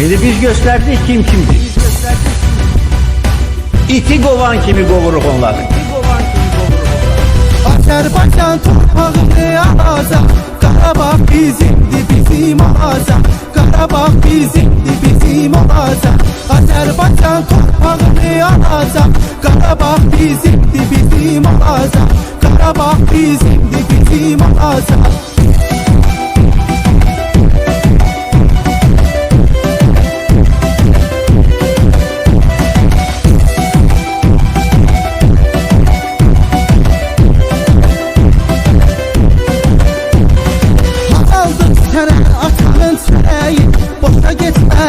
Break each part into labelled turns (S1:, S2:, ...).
S1: Beni biz gösterdi kim kimdir. İti kovan kimi kovuruk onları.
S2: Azerbaycan torpağını alacak Qarabağ bizimdi bizim olacak Qarabağ bizimdi bizim olacak Azerbaycan torpağını alacak Qarabağ bizim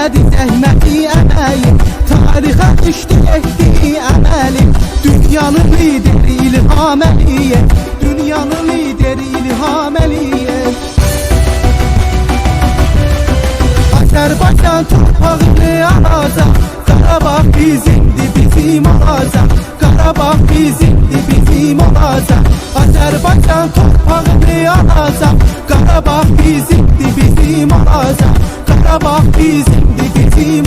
S2: getmədi zəhməti əməyi Tarixə düşdü etdiyi əməli Dünyanın lideri İlham Əliyev Dünyanın lideri İlham Əliyev Azerbaycan torpağını alacak Qarabağ bizimdi bizim olacak Qarabağ bizimdi bizim olacak Azerbaycan torpağını alacak Qarabağ bizimdi bizim olacak Qarabağ bizimdi bizim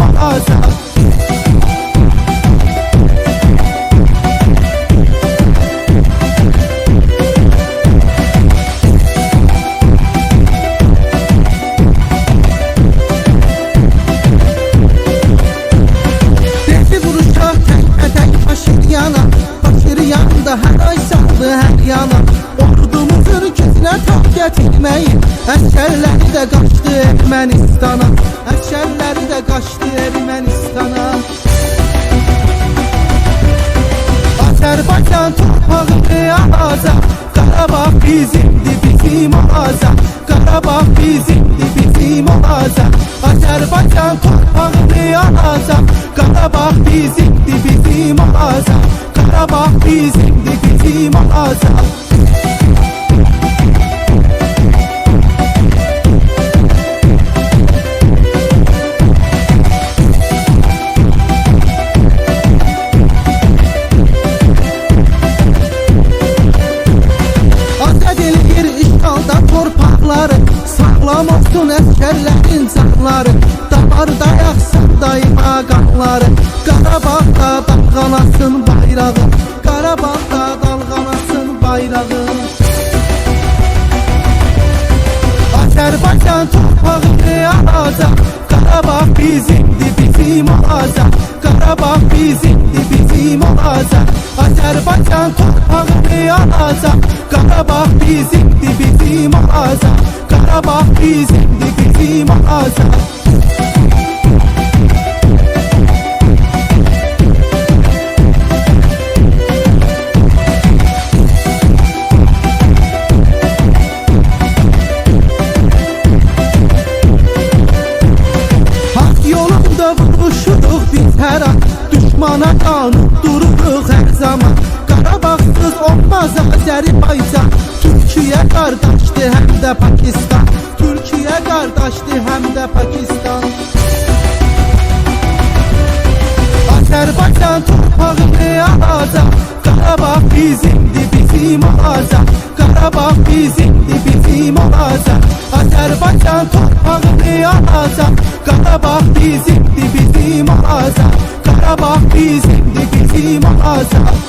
S2: başır yana. Başır yanda her ay saldı her yana. Ordumuzun gözüne tak getirmeyin Əskerleri de kaçtı Ermenistan'a. Əskerleri de kaçtı Ermenistan'a. Azerbaycan torpağını alacak Qarabağ bizimdi bizim olacak Qarabağ bizimdi bizim olacak Azerbaycan torpağını alacak Qarabağ bizimdi bizim olacak Qarabağ bizimdi bizim Azad Sağlam olsun əsgərlərin canları Damar dayaqsın daima qanları Qarabağda dalğalasın bayrağı. Qarabağda dalğalasın bayrağı. Azerbaycan torpağını alacak. Qarabağ bizimdi bizim olacak. Qarabağ bizimdi bizim olacak. Azerbaycan torpağını alacak. Qarabağ bizimdi bizim olacak Qarabağ bizimdi bizim olacak Hak yolunda vuruşuruq biz an. Düşmana qanıb dururuq hər zaman. Qarabağsız olmaz Azərbaycan Türkiyə qardaşdır həm də Pakistan Pakistan Azerbaycan torpağını alacak Qarabağ bizimdi bizim olacak Qarabağ bizimdi bizim olacak Azerbaycan torpağını alacak Qarabağ bizimdi bizim olacak Qarabağ bizimdi bizim olacak